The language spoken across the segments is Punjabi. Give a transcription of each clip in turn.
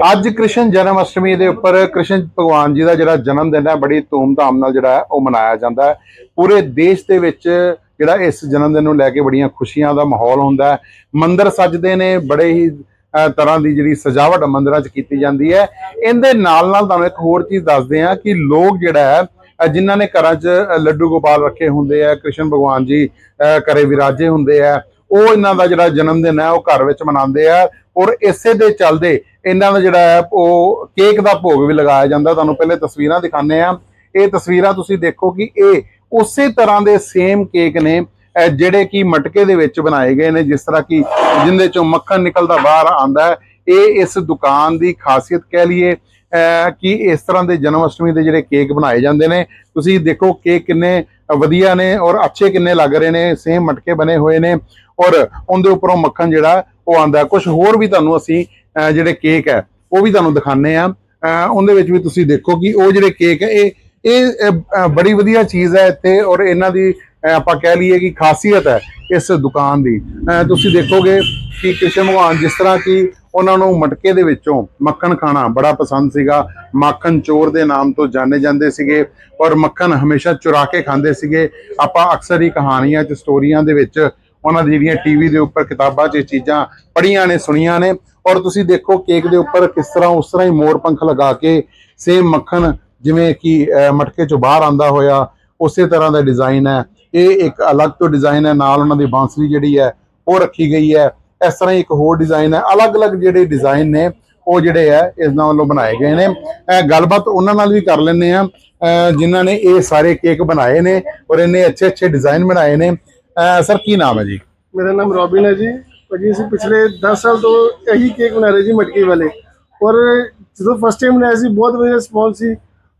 ਅੱਜ ਕ੍ਰਿਸ਼ਨ ਜਨਮ ਅਸ਼ਟਮੀ ਦੇ ਉੱਪਰ ਕ੍ਰਿਸ਼ਨ ਭਗਵਾਨ ਜੀ ਦਾ ਜਿਹੜਾ ਜਨਮ ਦਿਨ ਹੈ ਬੜੀ ਧੂਮਧਾਮ ਨਾਲ ਜਿਹੜਾ ਹੈ ਉਹ ਮਨਾਇਆ ਜਾਂਦਾ ਹੈ। ਪੂਰੇ ਦੇਸ਼ ਦੇ ਵਿੱਚ ਜਿਹੜਾ ਇਸ ਜਨਮ ਦਿਨ ਨੂੰ ਲੈ ਕੇ ਬੜੀਆਂ ਖੁਸ਼ੀਆਂ ਦਾ ਮਾਹੌਲ ਹੁੰਦਾ ਹੈ। ਮੰਦਿਰ ਸਜਦੇ ਨੇ ਬੜੇ ਹੀ ਤਰ੍ਹਾਂ ਦੀ ਜਿਹੜੀ ਸਜਾਵਟ ਮੰਦਰਾਂ 'ਚ ਕੀਤੀ ਜਾਂਦੀ ਹੈ। ਇਹਦੇ ਨਾਲ ਨਾਲ ਤੁਹਾਨੂੰ ਇੱਕ ਹੋਰ ਚੀਜ਼ ਦੱਸਦੇ ਹਾਂ ਕਿ ਲੋਕ ਜਿਹੜਾ ਹੈ ਜਿਨ੍ਹਾਂ ਨੇ ਘਰਾਂ 'ਚ ਲੱਡੂ ਗੋਪਾਲ ਰੱਖੇ ਹੁੰਦੇ ਆ ਕ੍ਰਿਸ਼ਨ ਭਗਵਾਨ ਜੀ ਅਹ, ਵਿਰਾਜੇ ਹੁੰਦੇ ਆ ਉਹ ਇਹਨਾਂ ਦਾ ਜਿਹੜਾ ਜਨਮ ਦਿਨ ਹੈ, ਉਹ ਘਰ ਵਿੱਚ ਮਨਾਉਂਦੇ ਆ ਔਰ ਇਸੇ ਦੇ ਚੱਲਦੇ ਇਹਨਾਂ ਦਾ ਜਿਹੜਾ ਹੈ, ਉਹ ਕੇਕ ਦਾ ਭੋਗ ਵੀ ਲਗਾਇਆ ਜਾਂਦਾ। ਤੁਹਾਨੂੰ ਪਹਿਲੇ ਤਸਵੀਰਾਂ ਦਿਖਾਣੇ ਆ ਇਹ ਤਸਵੀਰਾਂ ਤੁਸੀਂ ਦੇਖੋ ਕਿ ਇਹ ਉਸੇ ਤਰ੍ਹਾਂ ਦੇ ਸੇਮ ਕੇਕ ਨੇ ਜਿਹੜੇ ਕਿ ਮਟਕੇ ਦੇ ਵਿੱਚ ਬਣਾਏ ਗਏ ਨੇ, ਜਿਸ ਤਰ੍ਹਾਂ ਕਿ ਜਿੰਦੇ ਚੋਂ ਮੱਖਣ ਨਿਕਲਦਾ, ਬਾਹਰ ਆਂਦਾ ਹੈ। ਇਹ ਇਸ ਦੁਕਾਨ ਦੀ ਖਾਸੀਅਤ ਕਹਿ ਲਈਏ, ਅਹ, ਕਿ ਇਸ ਤਰ੍ਹਾਂ ਦੇ ਜਨਮ ਅਸ਼ਟਮੀ ਦੇ ਜਿਹੜੇ ਕੇਕ ਬਣਾਏ ਜਾਂਦੇ ਨੇ। ਤੁਸੀਂ ਦੇਖੋ ਕੇਕ ਕਿੰਨੇ ਵਧੀਆ ਨੇ ਔਰ ਅੱਛੇ ਕਿੰਨੇ ਲੱਗ ਰਹੇ ਨੇ। ਸੇਮ ਮਟਕੇ ਬਣੇ ਹੋਏ ਨੇ। ਔਰ ਉਹਦੇ ਉੱਪਰੋਂ ਮੱਖਣ ਜਿਹੜਾ ਉਹ ਆਂਦਾ ਕੁਝ ਹੋਰ ਵੀ ਤੁਹਾਨੂੰ ਅਸੀਂ ਜਿਹੜੇ ਕੇਕ ਹੈ, ਉਹ ਵੀ ਤੁਹਾਨੂੰ ਦਿਖਾਣੇ ਆ ਉਹਦੇ ਵਿੱਚ ਵੀ ਤੁਸੀਂ ਦੇਖੋ ਕਿ ਉਹ ਜਿਹੜੇ ਕੇਕ ਹੈ, ਇਹ ਇਹ ਬੜੀ ਵਧੀਆ ਚੀਜ਼ ਹੈ ਇੱਥੇ ਔਰ ਇਹਨਾਂ ਦੀ ਆਪਾਂ ਕਹਿ ਲਈਏ ਕਿ ਖਾਸੀਅਤ ਹੈ ਇਸ ਦੁਕਾਨ ਦੀ। ਤੁਸੀਂ ਦੇਖੋਗੇ ਕਿ ਕ੍ਰਿਸ਼ਨ ਭਗਵਾਨ ਜਿਸ ਤਰ੍ਹਾਂ ਕਿ ਉਹਨਾਂ ਨੂੰ ਮਟਕੇ ਦੇ ਵਿੱਚੋਂ ਮੱਖਣ ਖਾਣਾ ਬੜਾ ਪਸੰਦ ਸੀਗਾ। ਮੱਖਣ ਚੋਰ ਦੇ ਨਾਮ ਤੋਂ ਜਾਣੇ ਜਾਂਦੇ ਸੀਗੇ ਔਰ ਮੱਖਣ ਹਮੇਸ਼ਾ ਚੁਰਾ ਕੇ ਖਾਂਦੇ ਸੀਗੇ। ਆਪਾਂ ਅਕਸਰ ਹੀ ਕਹਾਣੀਆਂ 'ਚ, ਸਟੋਰੀਆਂ ਦੇ ਵਿੱਚ ਉਹਨਾਂ ਦੀ ਜਿਹੜੀਆਂ ਟੀਵੀ ਦੇ ਉੱਪਰ ਕਿਤਾਬਾਂ 'ਚ ਇਹ ਚੀਜ਼ਾਂ ਪੜ੍ਹੀਆਂ ਨੇ, ਸੁਣੀਆਂ ਨੇ। ਔਰ ਤੁਸੀਂ ਦੇਖੋ ਕੇਕ ਦੇ ਉੱਪਰ ਕਿਸ ਤਰ੍ਹਾਂ, ਉਸ ਤਰ੍ਹਾਂ ਹੀ ਮੋਰ ਪੰਖ ਲਗਾ ਕੇ ਸੇਮ ਮੱਖਣ ਜਿਵੇਂ ਕਿ ਮਟਕੇ 'ਚੋਂ ਬਾਹਰ ਆਂਦਾ ਹੋਇਆ, ਉਸੇ ਤਰ੍ਹਾਂ ਦਾ ਡਿਜ਼ਾਈਨ ਹੈ। ਇਹ ਇੱਕ ਅਲੱਗ ਤੋਂ ਡਿਜ਼ਾਈਨ ਹੈ, ਨਾਲ ਉਹਨਾਂ ਦੀ ਬਾਂਸਰੀ ਜਿਹੜੀ ਹੈ, ਉਹ ਰੱਖੀ ਗਈ ਹੈ। ਇਸ ਤਰ੍ਹਾਂ ਹੀ ਇੱਕ ਹੋਰ ਡਿਜ਼ਾਈਨ ਹੈ। ਅਲੱਗ-ਅਲੱਗ ਜਿਹੜੇ ਡਿਜ਼ਾਈਨ ਨੇ, ਉਹ ਜਿਹੜੇ ਹੈ ਇਸ ਨਾਲ ਵੱਲੋਂ ਬਣਾਏ ਗਏ ਨੇ। ਗੱਲਬਾਤ ਉਹਨਾਂ ਨਾਲ ਵੀ ਕਰ ਲੈਂਦੇ ਆ ਜਿਨ੍ਹਾਂ ਨੇ ਇਹ ਸਾਰੇ ਕੇਕ ਬਣਾਏ ਨੇ ਔਰ ਇੰਨੇ ਅੱਛੇ-ਅੱਛੇ ਡਿਜ਼ਾਈਨ ਬਣਾਏ ਨੇ। ਸਰ ਕੀ ਨਾਮ ਹੈ ਜੀ? ਮੇਰਾ ਨਾਮ ਰੋਬਿਨ ਹੈ ਜੀ। ਭਾਜੀ ਅਸੀਂ ਪਿਛਲੇ 10 ਸਾਲ ਤੋਂ ਇਹੀ ਕੇਕ ਬਣਾ ਰਹੇ ਜੀ ਮਟਕੀ ਵਾਲੇ। ਔਰ ਜਦੋਂ ਫਸਟ ਟਾਈਮ ਬਣਾਇਆ ਸੀ ਬਹੁਤ ਵਧੀਆ ਰਿਸਪੌਂਸ ਸੀ।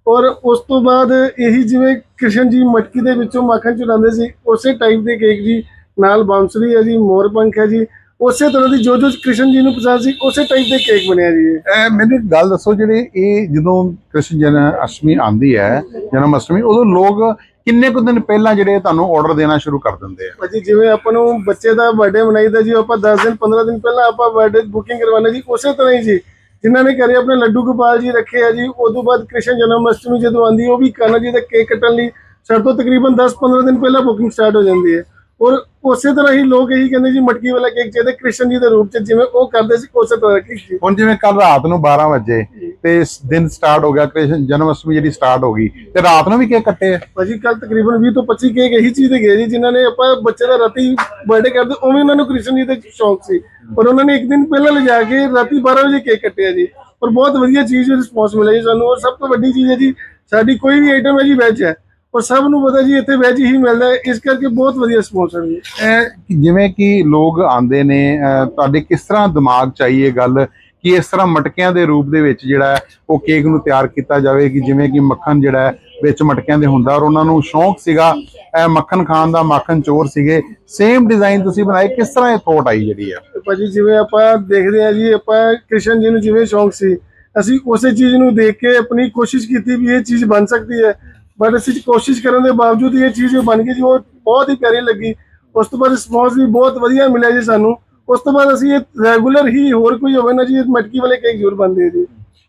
ਔਰ ਉਸ ਤੋਂ ਬਾਅਦ ਇਹੀ ਜਿਵੇਂ ਕ੍ਰਿਸ਼ਨ ਜੀ ਮਟਕੀ ਦੇ ਵਿੱਚੋਂ ਮੱਖਣ ਚੁਰਾਉਂਦੇ ਸੀ ਉਸੇ ਟਾਈਪ ਦੇ ਕੇਕ ਜੀ ਨਾਲ ਬਾਂਸਰੀ ਹੈ ਜੀ ਮੋਰ ਪੰਖ ਹੈ ਜੀ। ਉਸੇ ਤਰ੍ਹਾਂ ਦੀ ਜੋ ਜੋ ਕ੍ਰਿਸ਼ਨ ਜੀ ਨੂੰ ਪਸੰਦ ਸੀ ਉਸੇ ਟਾਈਪ ਦੇ ਕੇਕ ਬਣਿਆ ਜੀ ਇਹ। ਮੈਨੂੰ ਇੱਕ ਗੱਲ ਦੱਸੋ ਜਿਹੜੇ ਇਹ ਜਦੋਂ ਕ੍ਰਿਸ਼ਨ ਜਨਮ ਅਸ਼ਟਮੀ ਆਂਦੀ ਹੈ ਜਨਮ ਅਸ਼ਟਮੀ ਉਦੋਂ ਲੋਕ ਕਿੰਨੇ ਕੁ ਦਿਨ ਪਹਿਲਾਂ ਜਿਹੜੇ ਤੁਹਾਨੂੰ ਆਰਡਰ ਦੇਣਾ ਸ਼ੁਰੂ ਕਰ ਦਿੰਦੇ ਆ? ਭਾਜੀ ਜਿਵੇਂ ਆਪਾਂ ਨੂੰ ਬੱਚੇ ਦਾ ਬਰਥਡੇ ਮਨਾਈਦਾ ਜੀ ਆਪਾਂ 10 ਦਿਨ 15 ਦਿਨ ਪਹਿਲਾਂ ਆਪਾਂ ਬਰਥਡੇ ਬੁਕਿੰਗ ਕਰਵਾਉਂਦੇ ਜੀ ਉਸੇ ਤਰ੍ਹਾਂ ਹੀ ਜੀ। ਜਿਨ੍ਹਾਂ ਨੇ ਘਰੇ ਆਪਣੇ ਲੱਡੂ ਗੋਪਾਲ ਜੀ ਰੱਖੇ ਆ ਜੀ ਉਦੋਂ ਬਾਅਦ ਕ੍ਰਿਸ਼ਨ ਜਨਮ ਅਸ਼ਟਮੀ ਜਦੋਂ ਆਂਦੀ ਉਹ ਵੀ ਕਾਨਾ ਜੀ ਦਾ ਕੇਕ ਕੱਟਣ ਲਈ ਸਾਡੇ ਤੋਂ ਤਕਰੀਬਨ 10-15 ਦਿਨ ਪਹਿਲਾਂ ਬੁਕਿੰਗ ਸਟਾਰਟ ਹੋ ਜਾਂਦੀ ਹੈ। ਔਰ ਉਸੇ ਤਰ੍ਹਾਂ ਹੀ ਲੋਕ ਇਹੀ ਕਹਿੰਦੇ ਜੀ ਮਟਕੀ ਵਾਲਾ ਕੇਕ ਚਾਹੀਦਾ ਕ੍ਰਿਸ਼ਨ ਜੀ ਦੇ ਰੂਪ ਚ ਜਿਵੇਂ ਉਹ ਕਰਦੇ ਸੀ ਉਸੇ ਤਰ੍ਹਾਂ ਕੇਕ ਹੁਣ ਜਿਵੇਂ ਕੱਲ ਰਾਤ ਨੂੰ 12 ਵਜੇ ਤੇ ਦਿਨ ਸਟਾਰਟ ਹੋ ਗਿਆ ਕ੍ਰਿਸ਼ਨ ਜਨਮ ਅਸ਼ਟਮੀ ਜਿਹੜੀ ਸਟਾਰਟ ਹੋ ਗਈ। ਤੇ ਰਾਤ ਨੂੰ ਵੀ ਕੇਕ ਕੱਟੇ ਆ? ਭਾਜੀ ਕੱਲ ਤਕਰੀਬਨ 20 ਤੋਂ 25 ਕੇਕ ਇਹੀ ਚੀਜ਼ ਦੇ ਗਏ ਜੀ ਜਿਨ੍ਹਾਂ ਨੇ ਆਪਾਂ ਬੱਚੇ ਦਾ ਰਾਤੀ ਬਰਥਡੇ ਕਰਦੇ ਉਵੇਂ ਉਹਨਾਂ ਨੂੰ ਕ੍ਰਿਸ਼ਨ ਜੀ ਦਾ ਸ਼ੌਂਕ ਸੀ। ਔਰ ਉਹਨਾਂ ਨੇ ਇੱਕ ਦਿਨ ਪਹਿਲਾਂ ਲਿਜਾ ਕੇ ਰਾਤੀ 12 ਵਜੇ ਕੇਕ ਕੱਟਿਆ ਜੀ। ਔਰ ਬਹੁਤ ਵਧੀਆ ਚੀਜ਼ ਰਿਸਪੌਂਸ ਮਿਲਿਆ ਜੀ ਸਾਨੂੰ ਔਰ ਸਭ ਤੋਂ ਵੱਡੀ ਚੀਜ਼ ਹੈ ਜੀ ਸਾਡੀ ਕੋਈ ਵੀ ਆਈਟਮ ਹੈ ਜੀ ਵੈਜ ਹੈ। ਔਰ ਸਭ ਨੂੰ ਪਤਾ ਜੀ ਇੱਥੇ ਵੈਜ ਹੀ ਮਿਲਦਾ ਹੈ ਇਸ ਕਰਕੇ ਬਹੁਤ ਵਧੀਆ ਰਿਸਪੌਂਸ ਹੈ ਜੀ। ਜਿਵੇਂ ਕਿ ਲੋਕ ਆਂਦੇ ਨੇ ਤੁਹਾਡੇ ਕਿਸ ਤਰ੍ਹਾਂ ਦਿਮਾਗ ਚਾਹੀਏ ਗੱਲ? ਕਿ ਇਸ ਤਰ੍ਹਾਂ ਮਟਕਿਆਂ ਦੇ ਰੂਪ ਦੇ ਵਿੱਚ ਜਿਹੜਾ ਉਹ ਕੇਕ ਨੂੰ ਤਿਆਰ ਕੀਤਾ ਜਾਵੇ ਕਿ ਜਿਵੇਂ ਕਿ ਮੱਖਣ ਜਿਹੜਾ ਹੈ ਵਿੱਚ ਮਟਕਿਆਂ ਦੇ ਹੁੰਦਾ ਔਰ ਉਹਨਾਂ ਨੂੰ ਸ਼ੌਂਕ ਸੀਗਾ, ਇਹ ਮੱਖਣ ਖਾਣ ਦਾ, ਮੱਖਣ ਚੋਰ ਸੀਗੇ। ਸੇਮ ਡਿਜ਼ਾਈਨ ਤੁਸੀਂ ਬਣਾਏ ਕਿਸ ਤਰ੍ਹਾਂ ਇਹ ਥੋਟ ਆਈ ਜਿਹੜੀ ਹੈ ਤੇ ਭਾਜੀ ਜਿਵੇਂ ਆਪਾਂ ਦੇਖਦੇ ਆ ਜੀ, ਆਪਾਂ ਕ੍ਰਿਸ਼ਨ ਜੀ ਨੂੰ ਜਿਵੇਂ ਸ਼ੌਂਕ ਸੀ, ਅਸੀਂ ਉਸੇ ਚੀਜ਼ ਨੂੰ ਦੇਖ ਕੇ ਆਪਣੀ ਕੋਸ਼ਿਸ਼ ਕੀਤੀ ਵੀ ਇਹ ਚੀਜ਼ ਬਣ ਸਕਦੀ ਹੈ। ਬਟ ਅਸੀਂ ਕੋਸ਼ਿਸ਼ ਕਰਨ ਦੇ ਬਾਵਜੂਦ ਇਹ ਚੀਜ਼ ਬਣ ਗਈ ਜੀ, ਉਹ ਬਹੁਤ ਹੀ ਪਿਆਰੀ ਲੱਗੀ। ਉਸ ਤੋਂ ਬਾਅਦ ਰਿਸਪੌਂਸ ਵੀ ਬਹੁਤ ਵਧੀਆ ਮਿਲਿਆ ਜੀ ਸਾਨੂੰ। ਉਸ ਤੋਂ ਬਾਅਦ ਅਸੀਂ ਇਹ ਰੈਗੂਲਰ ਹੀ ਹੋਰ ਕੋਈ ਹੋਵੇ ਨਾ ਜੀ ਇਹ ਮਟਕੀ ਵਾਲੇ ਕੇਕ ਜ਼ਰੂਰ ਬਣਦੇ ਜੀ।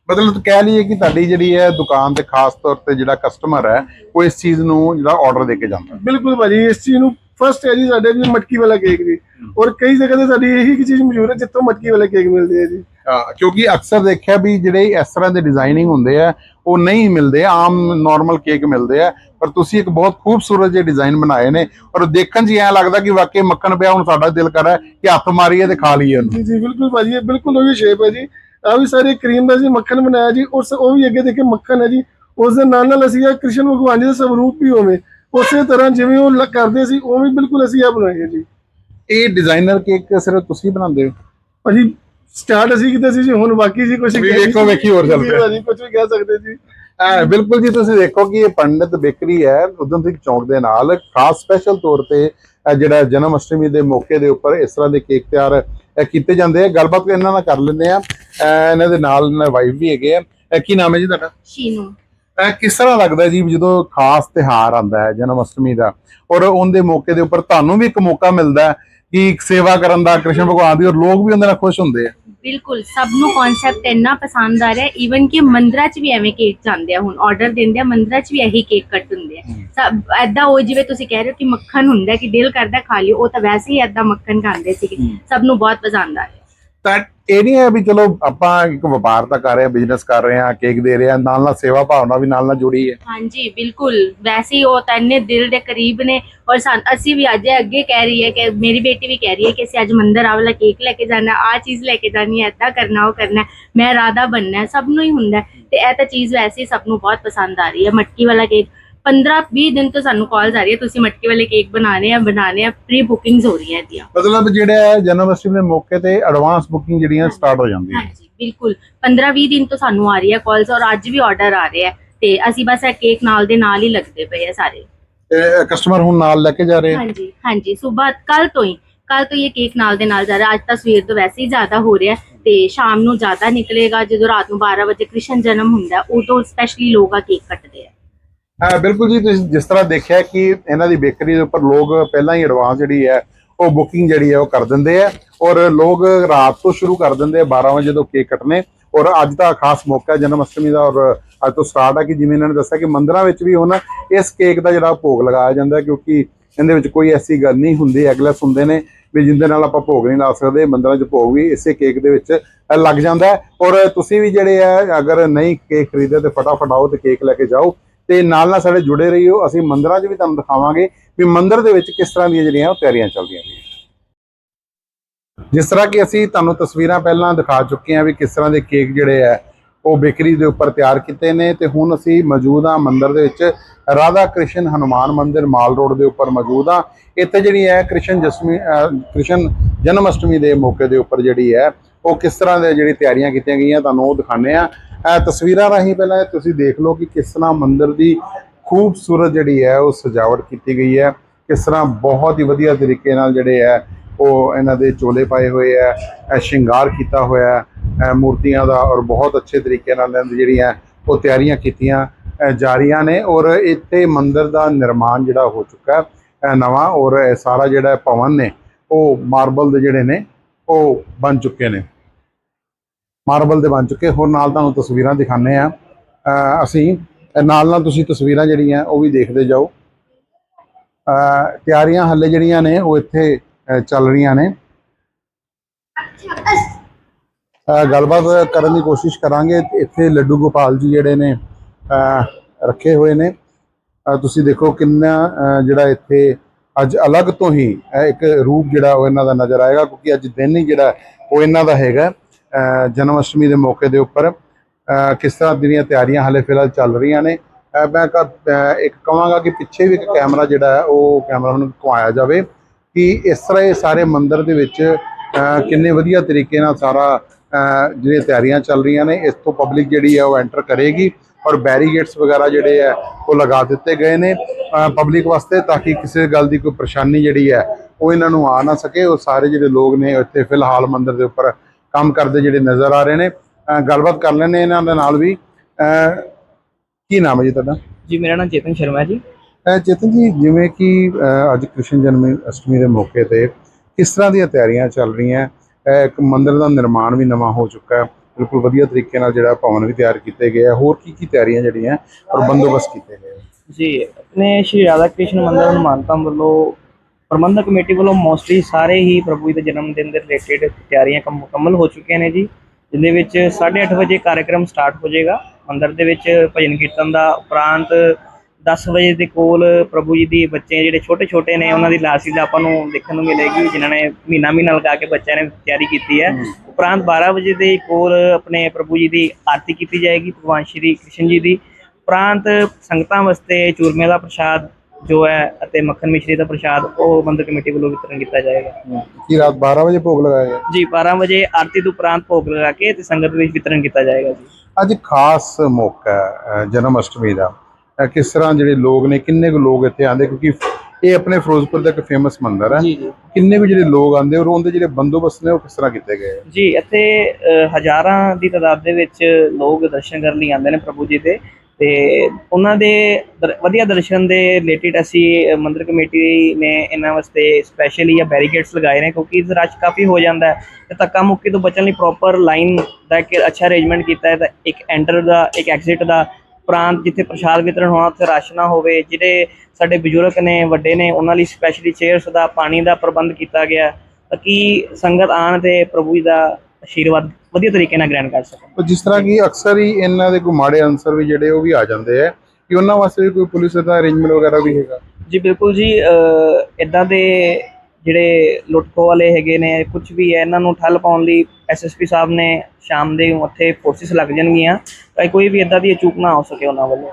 ਮਤਲਬ ਕਹਿ ਲਈਏ ਕਿ ਤੁਹਾਡੀ ਜਿਹੜੀ ਹੈ ਦੁਕਾਨ ਤੇ ਖਾਸ ਤੌਰ ਤੇ ਜਿਹੜਾ ਕਸਟਮਰ ਹੈ ਉਹ ਇਸ ਚੀਜ਼ ਨੂੰ ਜਿਹੜਾ ਆਰਡਰ ਦੇ ਕੇ ਜਾਂਦਾ। ਬਿਲਕੁਲ ਭਾਜੀ ਇਸ ਚੀਜ਼ ਨੂੰ ਫਸਟ ਹੈ ਜੀ ਸਾਡੇ ਵੀ ਮਟਕੀ ਵਾਲਾ ਕੇਕ ਜੀ। ਔਰ ਕਈ ਜਗ੍ਹਾ ਤੇ ਸਾਡੀ ਇਹੀ ਕੀ ਚੀਜ਼ ਮਸ਼ਹੂਰ ਹੈ ਜਿੱਥੋਂ ਮਟਕੀ ਵਾਲੇ ਕੇਕ ਮਿਲਦੇ ਆ ਜੀ। ਕਿਉਂਕਿ ਅਕਸਰ ਦੇਖਿਆ ਵੀ ਜਿਹੜੇ ਇਸ ਤਰ੍ਹਾਂ ਦੇ ਡਿਜ਼ਾਈਨਿੰਗ ਹੁੰਦੇ ਆ ਉਹ ਨਹੀਂ ਮਿਲਦੇ ਆਮ ਨਾਰਮਲ ਕੇਕ ਮਿਲਦੇ ਆ। ਪਰ ਤੁਸੀਂ ਇੱਕ ਬਹੁਤ ਖੂਬਸੂਰਤ ਜਿਹੇ ਡਿਜ਼ਾਈਨ ਬਣਾਏ ਨੇ ਔਰ ਦੇਖਣ 'ਚ ਐਂ ਲੱਗਦਾ ਕਿ ਵਾਕਈ ਮੱਖਣ ਪਿਆ ਹੁਣ ਸਾਡਾ ਦਿਲ ਕਰ ਕਿ ਹੱਥ ਮਾਰੀਏ ਤੇ ਖਾ ਲਈਏ ਉਹਨੂੰ। ਜੀ ਜੀ ਬਿਲਕੁਲ ਭਾਜੀ ਇਹ ਬਿਲਕੁਲ ਉਹੀ ਸ਼ੇਪ ਹੈ ਜੀ। ਆ ਵੀ ਸਾਰੇ ਕਰੀਮ ਦਾ ਜੀ ਮੱਖਣ ਬਣਾਇਆ ਜੀ ਉਸ ਉਹ ਵੀ ਅੱਗੇ ਦੇਖੇ ਮੱਖਣ ਹੈ ਜੀ। ਉਸ ਦੇ ਨਾਲ ਨਾਲ ਅਸੀਂ ਇਹ ਕ੍ਰਿਸ਼ਨ ਭਗਵਾਨ ਜੀ ਦਾ ਸਵਰੂਪ ਵੀ ਹੋਵੇ। ਉਸੇ ਤਰ੍ਹਾਂ ਜਿਵੇਂ ਉਹ ਲ- ਕਰਦੇ ਸੀ ਉਵੇਂ ਬਿਲਕੁਲ ਅਸੀਂ ਇਹ ਬਣਾਏ ਜੀ। ਇਹ ਡਿਜ਼ਾਈਨਰ ਕੇਕ ਸਿਰਫ ਤੁਸੀਂ ਬਣਾਉਂਦੇ ਹੋ? ਭਾਜੀ ਸਟਾਰਟ ਅਸੀਂ ਕਿਤੇ ਸੀ ਜੀ ਹੁਣ ਬਾਕੀ ਜੀ ਕੁਝ ਵੀ ਵੇਖੋ ਵੇਖੀ ਹੋਰ ਚੱਲ ਪਿਆ। ਭਾਜੀ ਕੁਝ ਵੀ ਕਹਿ ਸਕਦੇ ਜੀ। ਅਹ ਬਿਲਕੁਲ ਜੀ ਤੁਸੀਂ ਦੇਖੋ ਕਿ ਇਹ ਪੰਡਿਤ ਬੇਕਰੀ ਹੈ ਉਦਮ ਸਿੰਘ ਚੌਂਕ ਦੇ ਨਾਲ ਖਾਸ ਸਪੈਸ਼ਲ ਤੌਰ ਤੇ ਜਿਹੜਾ ਜਨਮ ਅਸ਼ਟਮੀ ਦੇ ਮੌਕੇ ਦੇ ਉੱਪਰ ਇਸ ਤਰ੍ਹਾਂ ਦੇ ਕੇਕ ਤਿਆਰ ਕੀਤੇ ਜਾਂਦੇ ਆ। ਗੱਲਬਾਤ ਇਹਨਾਂ ਨਾਲ ਕਰ ਲੈਂਦੇ ਆ। ਇਹਨਾਂ ਦੇ ਨਾਲ ਵਾਈਫ ਵੀ ਹੈਗੇ ਆ। ਕੀ ਨਾਮ ਹੈ ਜੀ ਤੁਹਾਡਾ? ਸ਼ੀਨੂ। ਕਿਸ ਤਰ੍ਹਾਂ ਲੱਗਦਾ ਜੀ ਜਦੋਂ ਖਾਸ ਤਿਹਾਰ ਆਂਦਾ ਹੈ ਜਨਮ ਅਸ਼ਟਮੀ ਦਾ ਔਰ ਉਹਦੇ ਮੌਕੇ ਦੇ ਉੱਪਰ ਤੁਹਾਨੂੰ ਵੀ ਇੱਕ ਮੌਕਾ ਮਿਲਦਾ ਹੈ ਕਿ ਸੇਵਾ ਕਰਨ ਦਾ ਕ੍ਰਿਸ਼ਨ ਭਗਵਾਨ ਦੀ ਔਰ ਲੋਕ ਵੀ ਉਹਦੇ ਨਾਲ ਖੁਸ਼ ਹੁੰਦੇ ਆ? ਬਿਲਕੁਲ ਸਭ ਨੂੰ ਕਨਸੈਪਟ ਇੰਨਾ ਪਸੰਦ ਆ ਰਿਹਾ ਈਵਨ ਕਿ ਮੰਦਰਾਂ 'ਚ ਵੀ ਐਵੇਂ ਕੇਕ ਜਾਂਦੇ ਆ ਹੁਣ ਆਰਡਰ ਦਿੰਦੇ ਆ ਮੰਦਰਾਂ 'ਚ ਵੀ ਇਹੀ ਕੇਕ ਕੱਟ ਹੁੰਦੇ ਆ। ਸਭ ਐਦਾਂ ਉਹ ਜਿਵੇਂ ਤੁਸੀਂ ਕਹਿ ਰਹੇ ਹੋ ਕਿ ਮੱਖਣ ਹੁੰਦਾ ਕਿ ਦਿਲ ਕਰਦਾ ਖਾ ਲਿਓ ਉਹ ਤਾਂ ਵੈਸੇ ਹੀ ਐਦਾਂ ਮੱਖਣ ਖਾਂਦੇ ਸੀਗੇ। ਸਭ ਨੂੰ ਬਹੁਤ ਪਸੰਦ ਆ ਰਿਹਾ। ਤਾਂ ਇਹ ਨਹੀਂ ਹੈ ਵੀ ਚਲੋ ਆਪਾਂ ਇੱਕ ਵਪਾਰ ਤਾਂ ਕਰ ਰਹੇ ਹਾਂ ਬਿਜ਼ਨਸ ਕਰ ਰਹੇ ਹਾਂ ਕੇਕ ਦੇ ਰਹੇ ਹਾਂ ਨਾਲ ਨਾਲ ਸੇਵਾ ਭਾਵਨਾ ਵੀ ਨਾਲ ਨਾਲ ਜੁੜੀ ਹੈ। ਹਾਂਜੀ ਬਿਲਕੁਲ। ਵੈਸੇ ਹੀ ਉਹ ਤਾਂ ਇੰਨੇ ਦਿਲ ਦੇ ਕਰੀਬ ਨੇ ਔਰ ਸਾਨ- ਅਸੀਂ ਵੀ ਅੱਜ ਅੱਗੇ ਕਹਿ ਰਹੀ ਹੈ ਕਿ ਮੇਰੀ ਬੇਟੀ ਵੀ ਕਹਿ ਰਹੀ ਹੈ ਕਿ ਅਸੀਂ ਅੱਜ ਮੰਦਰ ਆ ਵਾਲਾ ਕੇਕ ਲੈ ਕੇ ਜਾਣਾ ਆ ਚੀਜ਼ ਲੈ ਕੇ ਜਾਣੀ ਹੈ ਏਦਾਂ ਕਰਨਾ ਉਹ ਕਰਨਾ ਹੈ, ਮੈਂ ਰਾਧਾ ਬਣਨਾ ਹੈ, ਸਭ ਨੂੰ ਹੀ ਹੁੰਦਾ ਹੈ। ਤੇ ਇਹ ਤਾਂ ਚੀਜ਼ ਵੈਸੇ ਹੀ ਸਭ ਨੂੰ ਬਹੁਤ ਪਸੰਦ ਆ ਰਹੀ ਹੈ। ਮਟਕੀ ਵਾਲਾ ਕੇਕ 15 20 ਦਿਨ ਤੋਂ ਸਾਨੂੰ ਕਾਲਸ ਆ ਰਹੀ ਹੈ ਤੁਸੀਂ ਮਟਕੀ ਵਾਲੇ ਕੇਕ ਬਣਾਣੇ ਆ ਬਣਾਣੇ ਆ ਪ੍ਰੀ ਬੁਕਿੰਗਸ ਹੋ ਰਹੀਆਂ ਇਹਦੀਆਂ। ਮਤਲਬ ਜਿਹੜਾ ਹੈ ਜਨਮ ਅਸ਼ਟਮੀ ਦੇ ਮੌਕੇ ਤੇ ਐਡਵਾਂਸ ਬੁਕਿੰਗ ਜਿਹੜੀਆਂ ਸਟਾਰਟ ਹੋ ਜਾਂਦੀਆਂ। ਹਾਂਜੀ ਬਿਲਕੁਲ। 15 20 ਦਿਨ ਤੋਂ ਸਾਨੂੰ ਆ ਰਹੀ ਹੈ ਕਾਲਸ ਔਰ ਅੱਜ ਵੀ ਆਰਡਰ ਆ ਰਿਹਾ ਤੇ ਅਸੀਂ ਬਸ ਇਹ ਕੇਕ ਨਾਲ ਦੇ ਨਾਲ ਹੀ ਲੱਗਦੇ ਪਏ ਆ ਸਾਰੇ। ਕਸਟਮਰ ਹੁਣ ਨਾਲ ਲੈ ਕੇ ਜਾ ਰਹੇ ਹਾਂਜੀ ਹਾਂਜੀ। ਸਵੇਰ ਕੱਲ ਤੋਂ ਹੀ ਕੱਲ ਤੋਂ ਇਹ ਕੇਕ ਨਾਲ ਦੇ ਨਾਲ ਜਾ ਰਿਹਾ। ਅੱਜ ਤਾਂ ਸਵੇਰ ਤੋਂ ਵੈਸੇ ਹੀ ਜ਼ਿਆਦਾ ਹੋ ਰਿਹਾ ਤੇ ਸ਼ਾਮ ਨੂੰ ਜ਼ਿਆਦਾ ਨਿਕਲੇਗਾ ਜਦੋਂ ਰਾਤ ਨੂੰ 12 ਵਜੇ ਕ੍ਰਿਸ਼ਨ ਜਨਮ ਹੁੰਦਾ ਉਦੋਂ ਸਪੈਸ਼ਲੀ ਲੋਕ ਆ ਕੇਕ ਕੱਟਦੇ ਆ। ਬਿਲਕੁਲ ਜੀ, ਤੁਸੀਂ ਜਿਸ ਤਰ੍ਹਾਂ ਦੇਖਿਆ ਕਿ ਇਹਨਾਂ ਦੀ ਬੇਕਰੀ ਦੇ ਉੱਪਰ ਲੋਕ ਪਹਿਲਾਂ ਹੀ ਐਡਵਾਂਸ ਜਿਹੜੀ ਹੈ, ਉਹ ਬੁਕਿੰਗ ਜਿਹੜੀ ਹੈ, ਉਹ ਕਰ ਦਿੰਦੇ ਆ ਔਰ ਲੋਕ ਰਾਤ ਤੋਂ ਸ਼ੁਰੂ ਕਰ ਦਿੰਦੇ ਆ 12 ਵਜੇ ਤੋਂ ਕੇਕ ਕੱਟਣੇ ਔਰ ਅੱਜ ਦਾ ਖਾਸ ਮੌਕਾ ਜਨਮ ਅਸ਼ਟਮੀ ਦਾ ਔਰ ਅੱਜ ਤੋਂ ਸਟਾਰਟ ਹੈ ਕਿ ਜਿਵੇਂ ਇਹਨਾਂ ਨੇ ਦੱਸਿਆ ਕਿ ਮੰਦਰਾਂ ਵਿੱਚ ਵੀ ਹੁਣ ਇਸ ਕੇਕ ਦਾ ਜਿਹੜਾ ਭੋਗ ਲਗਾਇਆ ਜਾਂਦਾ ਕਿਉਂਕਿ ਇਹਦੇ ਵਿੱਚ ਕੋਈ ਐਸੀ ਗੱਲ ਨਹੀਂ ਹੁੰਦੀ, ਐਗਲੈਸ ਹੁੰਦੇ ਨੇ ਵੀ ਜਿੰਦੇ ਨਾਲ ਆਪਾਂ ਭੋਗ ਨਹੀਂ ਲਾ ਸਕਦੇ, ਮੰਦਰਾਂ 'ਚ ਭੋਗ ਵੀ ਇਸੇ ਕੇਕ ਦੇ ਵਿੱਚ ਲੱਗ ਜਾਂਦਾ ਔਰ ਤੁਸੀਂ ਵੀ ਜਿਹੜੇ ਆ ਅਗਰ ਨਹੀਂ ਕੇਕ ਖਰੀਦੇ ਤੇ ਫਟਾਫਟ ਆਓ ਤੇ ਕੇਕ ਲੈ ਕੇ ਜਾਓ। ਤੇ ਨਾਲ ਨਾਲ ਸਾਡੇ ਜੁੜੇ ਰਹੀਓ, ਅਸੀਂ ਮੰਦਰਾਂ 'ਚ ਵੀ ਤੁਹਾਨੂੰ ਦਿਖਾਵਾਂਗੇ ਵੀ ਮੰਦਰ ਦੇ ਵਿੱਚ ਕਿਸ ਤਰ੍ਹਾਂ ਦੀਆਂ ਜਿਹੜੀਆਂ ਉਹ ਤਿਆਰੀਆਂ ਚੱਲਦੀਆਂ ਨੇ। ਜਿਸ ਤਰ੍ਹਾਂ ਕਿ ਅਸੀਂ ਤੁਹਾਨੂੰ ਤਸਵੀਰਾਂ ਪਹਿਲਾਂ ਦਿਖਾ ਚੁੱਕੇ ਹਾਂ ਵੀ ਕਿਸ ਤਰ੍ਹਾਂ ਦੇ ਕੇਕ ਜਿਹੜੇ ਆ, ਉਹ ਬੇਕਰੀ ਦੇ ਉੱਪਰ ਤਿਆਰ ਕੀਤੇ ਨੇ ਤੇ ਹੁਣ ਅਸੀਂ ਮੌਜੂਦ ਹਾਂ ਮੰਦਿਰ ਦੇ ਵਿੱਚ, ਰਾਧਾ ਕ੍ਰਿਸ਼ਨ ਹਨੂਮਾਨ ਮੰਦਿਰ ਮਾਲ ਰੋਡ ਦੇ ਉੱਪਰ ਮੌਜੂਦ ਹਾਂ। ਇੱਥੇ ਜਿਹੜੀ ਹੈ ਕ੍ਰਿਸ਼ਨ ਜਸਮੀ ਕ੍ਰਿਸ਼ਨ ਜਨਮ ਅਸ਼ਟਮੀ ਦੇ ਮੌਕੇ ਦੇ ਉੱਪਰ ਜਿਹੜੀ ਹੈ, ਉਹ ਕਿਸ ਤਰ੍ਹਾਂ ਦੇ ਜਿਹੜੀ ਤਿਆਰੀਆਂ ਕੀਤੀਆਂ ਗਈਆਂ, ਤੁਹਾਨੂੰ ਉਹ ਦਿਖਾਣੇ ਆ ਤਸਵੀਰਾਂ ਰਾਹੀਂ ਪਹਿਲਾਂ ਤੁਸੀਂ ਦੇਖ ਲਓ ਕਿ ਕਿਸ ਤਰ੍ਹਾਂ ਮੰਦਿਰ ਦੀ ਖੂਬਸੂਰਤ ਜਿਹੜੀ ਹੈ ਉਹ ਸਜਾਵਟ ਕੀਤੀ ਗਈ ਹੈ। ਕਿਸ ਤਰ੍ਹਾਂ ਬਹੁਤ ਹੀ ਵਧੀਆ ਤਰੀਕੇ ਨਾਲ ਜਿਹੜੇ ਹੈ ਉਹ ਇਹਨਾਂ ਦੇ ਚੋਲੇ ਪਾਏ ਹੋਏ ਹੈ ਸ਼ਿੰਗਾਰ ਕੀਤਾ ਹੋਇਆ ਹੈ ਮੂਰਤੀਆਂ ਦਾ ਔਰ ਬਹੁਤ ਅੱਛੇ ਤਰੀਕੇ ਨਾਲ ਇਹਨਾਂ ਦੀ ਜਿਹੜੀਆਂ ਉਹ ਤਿਆਰੀਆਂ ਕੀਤੀਆਂ ਜਾ ਰਹੀਆਂ ਨੇ ਔਰ ਇੱਥੇ ਮੰਦਿਰ ਦਾ ਨਿਰਮਾਣ ਜਿਹੜਾ ਹੋ ਚੁੱਕਾ ਹੈ ਨਵਾਂ ਔਰ ਸਾਰਾ ਜਿਹੜਾ ਭਵਨ ਨੇ ਉਹ ਮਾਰਬਲ ਦੇ ਜਿਹੜੇ ਨੇ ਉਹ ਬਣ ਚੁੱਕੇ ਨੇ। ਮਾਰਬਲ ਦੇ ਬਣ ਚੁੱਕੇ। ਹੋਰ ਨਾਲ ਤੁਹਾਨੂੰ ਤਸਵੀਰਾਂ ਦਿਖਾਣੇ ਆ ਅਸੀਂ ਨਾਲ ਨਾਲ ਤੁਸੀਂ ਤਸਵੀਰਾਂ ਜਿਹੜੀਆਂ, ਉਹ ਵੀ ਦੇਖਦੇ ਜਾਓ। ਤਿਆਰੀਆਂ ਹੱਲੇ ਜਿਹੜੀਆਂ ਨੇ, ਉਹ ਇੱਥੇ ਚੱਲ ਰਹੀਆਂ ਨੇ। ਗੱਲਬਾਤ ਕਰਨ ਦੀ ਕੋਸ਼ਿਸ਼ ਕਰਾਂਗੇ। ਇੱਥੇ ਲੱਡੂ ਗੋਪਾਲ ਜੀ ਜਿਹੜੇ ਨੇ ਰੱਖੇ ਹੋਏ ਨੇ। ਤੁਸੀਂ ਦੇਖੋ ਕਿੰਨਾ ਜਿਹੜਾ ਇੱਥੇ ਅੱਜ ਅਲੱਗ ਤੋਂ ਹੀ ਇੱਕ ਰੂਪ ਜਿਹੜਾ ਉਹ ਇਹਨਾਂ ਦਾ ਨਜ਼ਰ ਆਏਗਾ, ਕਿਉਂਕਿ ਅੱਜ ਦਿਨ ਹੀ ਜਿਹੜਾ ਉਹ ਇਹਨਾਂ ਦਾ ਹੈਗਾ। ਜਨਮ ਅਸ਼ਟਮੀ ਦੇ ਮੌਕੇ ਦੇ ਉੱਪਰ ਕਿਸ ਤਰ੍ਹਾਂ ਦੀਆਂ ਤਿਆਰੀਆਂ ਹਾਲੇ ਫਿਲਹਾਲ ਚੱਲ ਰਹੀਆਂ ਨੇ? ਮੈਂ ਕ- ਇੱਕ ਕਹਾਂਗਾ ਕਿ ਪਿੱਛੇ ਵੀ ਇੱਕ ਕੈਮਰਾ ਜਿਹੜਾ ਹੈ ਉਹ ਕੈਮਰਾ ਨੂੰ ਘੁਮਾਇਆ ਜਾਵੇ ਕਿ ਇਸ ਤਰ੍ਹਾਂ ਇਹ ਸਾਰੇ ਮੰਦਿਰ ਦੇ ਵਿੱਚ ਕਿੰਨੇ ਵਧੀਆ ਤਰੀਕੇ ਨਾਲ ਸਾਰਾ ਅ, ਜਿਹੜੀਆਂ ਤਿਆਰੀਆਂ ਚੱਲ ਰਹੀਆਂ ਨੇ ਇਸ ਤੋਂ ਪਬਲਿਕ ਜਿਹੜੀ ਹੈ ਉਹ ਐਂਟਰ ਕਰੇਗੀ ਔਰ ਬੈਰੀਗੇਟਸ ਵਗੈਰਾ ਜਿਹੜੇ ਹੈ ਉਹ ਲਗਾ ਦਿੱਤੇ ਗਏ ਨੇ ਪਬਲਿਕ ਵਾਸਤੇ ਤਾਂ ਕਿ ਕਿਸੇ ਗੱਲ ਦੀ ਕੋਈ ਪਰੇਸ਼ਾਨੀ ਜਿਹੜੀ ਹੈ ਉਹ ਇਹਨਾਂ ਨੂੰ ਆ ਨਾ ਸਕੇ। ਉਹ ਸਾਰੇ ਜਿਹੜੇ ਲੋਕ ਨੇ ਇੱਥੇ ਫਿਲਹਾਲ ਮੰਦਿਰ ਦੇ ਉੱਪਰ ਕੰਮ ਕਰਦੇ ਜਿਹੜੇ ਨਜ਼ਰ ਆ ਰਹੇ ਨੇ। ਗੱਲਬਾਤ ਕਰ ਲੈਣੇ ਇਹਨਾਂ ਦੇ ਨਾਲ ਵੀ। ਕੀ ਨਾਮ ਹੈ ਜੀ ਤੁਹਾਡਾ? ਜੀ ਮੇਰਾ ਨਾਮ ਚੇਤਨ ਸ਼ਰਮਾ ਜੀ। ਚੇਤਨ ਜੀ ਜਿਵੇਂ ਕਿ ਅੱਜ ਕ੍ਰਿਸ਼ਨ ਜਨਮ ਅਸ਼ਟਮੀ ਦੇ ਮੌਕੇ ਤੇ ਕਿਸ ਤਰ੍ਹਾਂ ਦੀਆਂ ਤਿਆਰੀਆਂ ਚੱਲ ਰਹੀਆਂ? ਇੱਕ ਮੰਦਿਰ ਦਾ ਨਿਰਮਾਣ ਵੀ ਨਵਾਂ ਹੋ ਚੁੱਕਾ ਹੈ। ਬਿਲਕੁਲ ਵਧੀਆ ਤਰੀਕੇ ਨਾਲ ਜਿਹੜਾ ਭਵਨ ਵੀ ਤਿਆਰ ਕੀਤੇ ਗਏ ਆ। ਹੋਰ ਕੀ ਕੀ ਤਿਆਰੀਆਂ ਜਿਹੜੀਆਂ ਔਰ ਬੰਦੋਬਸਤ ਕੀਤੇ ਗਏ? ਜੀ ਆਪਣੇ ਸ਼੍ਰੀ ਰਾਧਾ ਕ੍ਰਿਸ਼ਨ ਮੰਦਿਰ ਹਨੂਮਾਨਤਾਂ ਵੱਲੋਂ ਪ੍ਰਬੰਧਕ ਕਮੇਟੀ ਵੱਲੋਂ ਮੋਸਟਲੀ ਸਾਰੇ ਹੀ ਪ੍ਰਭੂ ਜੀ ਦੇ ਜਨਮ ਦਿਨ ਦੇ ਰਿਲੇਟਡ ਤਿਆਰੀਆਂ ਕੰਮ- ਮੁਕੰਮਲ ਹੋ ਚੁੱਕੀਆਂ ਨੇ ਜੀ ਜਿਹਦੇ ਵਿੱਚ 8:30 ਵਜੇ ਕਾਰਜਕ੍ਰਮ ਸਟਾਰਟ ਹੋ ਜਾਏਗਾ। ਮੰਦਿਰ ਦੇ ਵਿੱਚ ਭਜਨ ਕੀਰਤਨ ਦਾ ਉਪਰੰਤ 10 ਵਜੇ ਦੇ ਕੋਲ ਪ੍ਰਭੂ ਜੀ ਦੀ ਬੱਚੇ ਜਿਹੜੇ ਛੋਟੇ ਛੋਟੇ ਨੇ ਉਹਨਾਂ ਦੀ ਲਾਸੀ ਦਾ ਆਪਾਂ ਨੂੰ ਦੇਖਣ ਨੂੰ ਮਿਲੇਗੀ ਜਿਨ੍ਹਾਂ ਨੇ ਮਹੀਨਾ ਮਹੀਨਾ ਲਗਾ ਕੇ ਬੱਚਿਆਂ ਨੇ ਤਿਆਰੀ ਕੀਤੀ ਹੈ। ਉਪਰੰਤ 12 ਵਜੇ ਦੇ ਕੋਲ ਆਪਣੇ ਪ੍ਰਭੂ ਜੀ ਦੀ ਆਰਤੀ ਕੀਤੀ ਜਾਏਗੀ ਭਗਵਾਨ ਸ਼੍ਰੀ ਕ੍ਰਿਸ਼ਨ ਜੀ ਦੀ। ਉਪਰੰਤ ਸੰਗਤਾਂ ਵਾਸਤੇ ਚੂਰਮੇ ਦਾ ਪ੍ਰਸ਼ਾਦ ਜੋ ਹੈ ਅਤੇ ਮੱਖਣ ਮਿਸ਼ਰੀ ਦਾ ਪ੍ਰਸ਼ਾਦ ਉਹ ਮੰਦਰ ਕਮੇਟੀ ਵੱਲੋਂ ਵਿਤਰਨ ਕੀਤਾ ਜਾਏਗਾ। ਕੀ ਰਾਤ 12 ਵਜੇ ਭੋਗ ਲਗਾਇਆ ਜੀ 12 ਵਜੇ ਆਰਤੀ ਤੋਂ ਉਪਰੰਤ ਭੋਗ ਲਗਾ ਕੇ ਤੇ ਸੰਗਤ ਵਿੱਚ ਵਿਤਰਨ ਕੀਤਾ ਜਾਏਗਾ ਜੀ। ਅੱਜ ਖਾਸ ਮੌਕਾ ਜਨਮ ਅਸ਼ਟਮੀ ਦਾ। ਕਿਸ ਤਰ੍ਹਾਂ ਜਿਹੜੇ ਲੋਕ ਨੇ ਕਿੰਨੇ ਕੁ ਲੋਕ ਇੱਥੇ ਆਉਂਦੇ? ਕਿਉਂਕਿ ਇਹ ਆਪਣੇ ਫਿਰੋਜ਼ਪੁਰ ਦਾ ਇੱਕ ਫੇਮਸ ਮੰਦਿਰ ਹੈ। ਕਿੰਨੇ ਕੁ ਜਿਹੜੇ ਲੋਕ ਆਉਂਦੇ ਔਰ ਉਹਦੇ ਜਿਹੜੇ ਬੰਦੋਬਸਤ ਨੇ ਉਹ ਕਿਸ ਤਰ੍ਹਾਂ ਕੀਤੇ ਗਏ? ਜੀ ਇੱਥੇ ਹਜ਼ਾਰਾਂ ਦੀ ਤਾਦਾਦ ਦੇ ਵਿੱਚ ਲੋਕ ਦਰਸ਼ਨ ਕਰਨ ਲਈ ਆਉਂਦੇ ਨੇ ਪ੍ਰਭੂ ਜੀ ਦੇ। ਤੇ ਉਹਨਾਂ ਦੇ ਦਰ- ਵਧੀਆ ਦਰਸ਼ਨ ਦੇ ਰਿਲੇਟਿਡ ਅਸੀਂ ਅ, ਮੰਦਿਰ ਕਮੇਟੀ ਨੇ ਇਹਨਾਂ ਵਾਸਤੇ ਸਪੈਸ਼ਲੀ ਜਾਂ ਬੈਰੀਕੇਡਸ ਲਗਾਏ ਨੇ ਕਿਉਂਕਿ ਇਸ ਰਸ਼ ਕਾਫੀ ਹੋ ਜਾਂਦਾ ਹੈ ਤੇ ਧੱਕਾ ਮੁੱਕੀ ਤੋਂ ਬਚਣ ਲਈ ਪ੍ਰੋਪਰ ਲਾਈਨ ਦਾ ਇੱਕ ਅੱਛਾ ਅਰੇਂਜਮੈਂਟ ਕੀਤਾ ਹੈ ਤਾਂ ਇੱਕ ਐਂਟਰ ਦਾ ਇੱਕ ਐਗਜ਼ਿਟ ਦਾ ਪ੍ਰਾਂਤ ਜਿੱਥੇ ਪ੍ਰਸ਼ਾਦ ਵਿਤਰਨ ਹੋਣਾ ਉੱਥੇ ਰਸ਼ ਨਾ ਹੋਵੇ ਜਿਹੜੇ ਸਾਡੇ ਬਜ਼ੁਰਗ ਨੇ ਵੱਡੇ ਨੇ ਉਹਨਾਂ ਲਈ ਸਪੈਸ਼ਲੀ ਚੇਅਰਸ ਦਾ ਪਾਣੀ ਦਾ ਪ੍ਰਬੰਧ ਕੀਤਾ ਗਿਆ ਹੈ ਤਾਂ ਕਿ ਸੰਗਤ ਆਣ ਤੇ ਪ੍ਰਭੂ ਜੀ ਦਾ ਆਸ਼ੀਰਵਾਦ ਵਧੀਆ ਤਰੀਕੇ ਨਾਲ ਗ੍ਰਹਿਣ ਕਰ ਸਕਣ। ਪਰ ਜਿਸ ਤਰ੍ਹਾਂ ਕਿ ਅਕਸਰ ਹੀ ਇਹਨਾਂ ਦੇ ਕੋਈ ਮਾੜੇ ਅਨਸਰ ਵੀ ਜਿਹੜੇ ਉਹ ਵੀ ਆ ਜਾਂਦੇ ਆ ਕਿ ਉਹਨਾਂ ਵਾਸਤੇ ਵੀ ਕੋਈ ਪੁਲਿਸ ਦਾ ਅਰੇਂਜਮੈਂਟ ਵਗੈਰਾ ਵੀ ਹੈਗਾ? ਜੀ ਬਿਲਕੁਲ ਜੀ ਇਦਾਂ ਦੇ ਜਿਹੜੇ ਲੁੱਟਖੋ ਵਾਲੇ ਹੈਗੇ ਨੇ ਕੁਝ ਵੀ ਹੈ ਇਹਨਾਂ ਨੂੰ ਠੱਲ ਪਾਉਣ ਲਈ ਐਸਐਸਪੀ ਸਾਹਿਬ ਨੇ ਸ਼ਾਮ ਦੇ ਉੱਥੇ ਫੋਰਸਿਸ ਲੱਗ ਜਾਣਗੀਆਂ ਤਾਂ ਕੋਈ ਵੀ ਇਦਾਂ ਦੀ ਚੂਕ ਨਾ ਹੋ ਸਕੇ ਉਹਨਾਂ ਵੱਲੋਂ।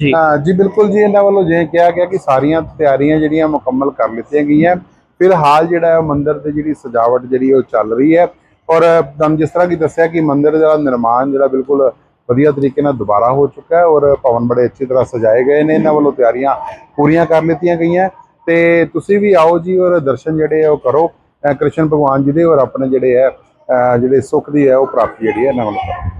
ਜੀ। ਹਾਂ ਜੀ ਬਿਲਕੁਲ ਜੀ ਇਹਨਾਂ ਵੱਲੋਂ ਜੇ ਕਿਹਾ ਗਿਆ ਕਿ ਸਾਰੀਆਂ ਤਿਆਰੀਆਂ ਜਿਹੜੀਆਂ ਮੁਕੰਮਲ ਕਰ ਲਿੱਤੀਆਂ ਗਈਆਂ। ਫਿਲਹਾਲ ਜਿਹੜਾ ਹੈ ਮੰਦਿਰ ਦੀ ਜਿਹੜੀ ਸਜਾਵਟ ਜਿਹੜੀ ਉਹ ਚੱਲ ਰਹੀ ਹੈ ਔਰ ਤੁਹਾਨੂੰ ਜਿਸ ਤਰ੍ਹਾਂ ਕਿ ਦੱਸਿਆ ਕਿ ਮੰਦਿਰ ਦਾ ਨਿਰਮਾਣ ਜਿਹੜਾ ਬਿਲਕੁਲ ਵਧੀਆ ਤਰੀਕੇ ਨਾਲ ਦੁਬਾਰਾ ਹੋ ਚੁੱਕਾ ਹੈ ਔਰ ਭਵਨ ਬੜੇ ਅੱਛੀ ਤਰ੍ਹਾਂ ਸਜਾਏ ਗਏ ਨੇ, ਇਹਨਾਂ ਵੱਲੋਂ ਤਿਆਰੀਆਂ ਪੂਰੀਆਂ ਕਰ ਲਿੱਤੀਆਂ ਗਈਆਂ ਤੇ ਤੁਸੀਂ ਵੀ ਆਓ ਜੀ ਔਰ ਦਰਸ਼ਨ ਜਿਹੜੇ ਆ ਉਹ ਕਰੋ। ਕ੍ਰਿਸ਼ਨ ਭਗਵਾਨ ਜੀ ਦੇ ਔਰ ਆਪਣੇ ਜਿਹੜੇ ਹੈ ਜਿਹੜੇ ਸੁੱਖ ਦੀ ਹੈ ਉਹ ਪ੍ਰਾਪਤੀ ਜਿਹੜੀ ਹੈ ਇਹਨਾਂ ਵੱਲੋਂ ਕਰੋ।